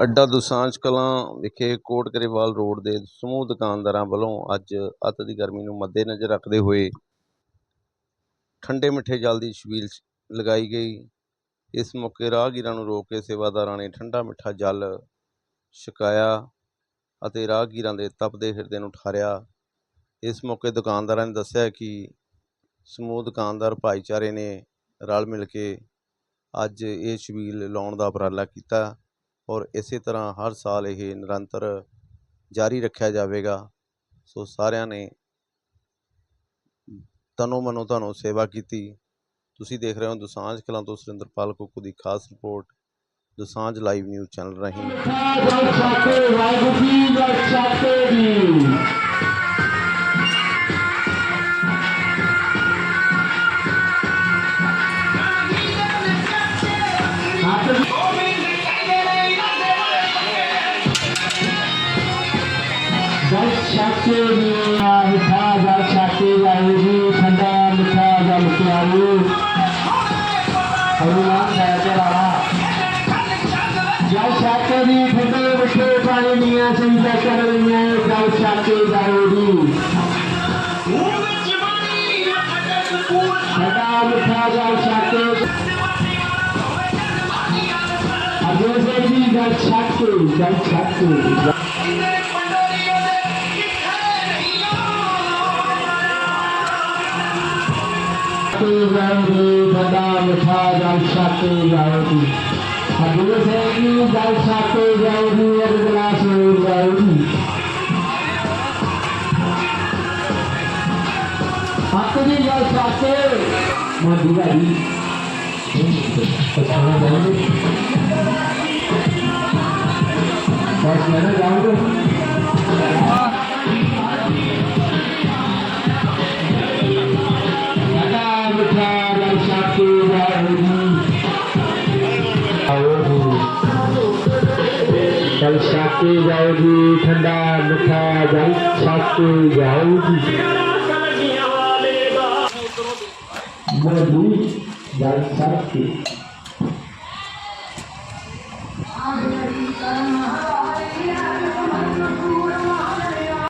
ਅੱਡਾ ਦੁਸਾਂਝ ਕਲਾਂ ਵਿਖੇ ਕੋਟ ਗਰੇਵਾਲ ਰੋਡ ਦੇ ਸਮੂਹ ਦੁਕਾਨਦਾਰਾਂ ਵੱਲੋਂ ਅੱਜ ਅੱਤ ਦੀ ਗਰਮੀ ਨੂੰ ਮੱਦੇਨਜ਼ਰ ਰੱਖਦੇ ਹੋਏ ਠੰਡੇ ਮਿੱਠੇ ਜਲ ਦੀ ਛਬੀਲ ਲਗਾਈ ਗਈ। ਇਸ ਮੌਕੇ ਰਾਹਗੀਰਾਂ ਨੂੰ ਰੋਕ ਕੇ ਸੇਵਾਦਾਰਾਂ ਨੇ ਠੰਡਾ ਮਿੱਠਾ ਜਲ ਛਕਾਇਆ ਅਤੇ ਰਾਹਗੀਰਾਂ ਦੇ ਤਪਦੇ ਹਿਰਦੇ ਨੂੰ ਠਾਰਿਆ। ਇਸ ਮੌਕੇ ਦੁਕਾਨਦਾਰਾਂ ਨੇ ਦੱਸਿਆ ਕਿ ਸਮੂਹ ਦੁਕਾਨਦਾਰ ਭਾਈਚਾਰੇ ਨੇ ਰਲ ਮਿਲ ਕੇ ਅੱਜ ਇਹ ਛਬੀਲ ਲਾਉਣ ਦਾ ਉਪਰਾਲਾ ਕੀਤਾ। ਔਰ ਇਸੇ ਤਰ੍ਹਾਂ ਹਰ ਸਾਲ ਇਹ ਨਿਰੰਤਰ ਜਾਰੀ ਰੱਖਿਆ ਜਾਵੇਗਾ। ਸੋ ਸਾਰਿਆਂ ਨੇ ਤਨੋ ਮਨੋ ਤੁਹਾਨੂੰ ਸੇਵਾ ਕੀਤੀ। ਤੁਸੀਂ ਦੇਖ ਰਹੇ ਹੋ ਦੁਸਾਂਝ ਕਲਾਂ ਤੋਂ ਸੁਰਿੰਦਰਪਾਲ ਕੁੱਕੂ ਦੀ ਖਾਸ report, Dusanjh live news channel ਰਾਹੀਂ। ਵਾਹਿਗੁਰੂ ਜੀ ਜਲ ਛਾਤੇ ਜੀ ਹੱਥ ਜਲ ਛਾਕੇ ਜੀ ਮਿੱਠਾ ਜਲ ਛਾਤੇ ਵਾਹਿਗੁਰੂ ਜੀ ਠੰਡਾ ਮਿੱਠਾ ਜਲ ਪਿਆਰੂ ਹਨੂਮਾਨ ਸਾਹਿਬ ਚਲਾਵਾ ਜਲ ਛਾਤੇ ਦੀ ਠੰਡੇ ਮਿੱਠੇ ਪਾਣੀ ਦੀਆਂ ਸੰਗਤਾਂ ਕਰ ਰਹੀਆਂ ਜਲ ਛਾਤੇ ਜਾਓਗੀ ਠੰਡਾ ਮਿੱਠਾ ਜਲ ਛਾਤੇ ਅਜੇ ਜੀ ਜਲ ਛਾਤੇ ਜਲ ਛਾਤੇ ਜਾਓਗੀ ਠੰਡਾ ਮਿੱਠਾ ਜਲ ਛਾਤੇ ਜਾਓਗੀ ਅਜੇ ਸੇ ਜੀ ਜਲ ਛਾਤੇ ਜਾਓਗੀ ਇੱਕ ਗਲਾਸ ਹੋਰ ਜਾਓਗੀ ਹੱਥ ਦੀ ਜਲ ਛਾਤੇ ਮੋਦੀ ਜਲ ਛਾਤੇ ਜਾਓਗੀ ਠੰਡਾ ਮਿੱਠਾ ਜਲ ਛਾਤੇ ਜਾਓਗੀ ਮੋਦੀ ਜਲ ਛਾਤੇ।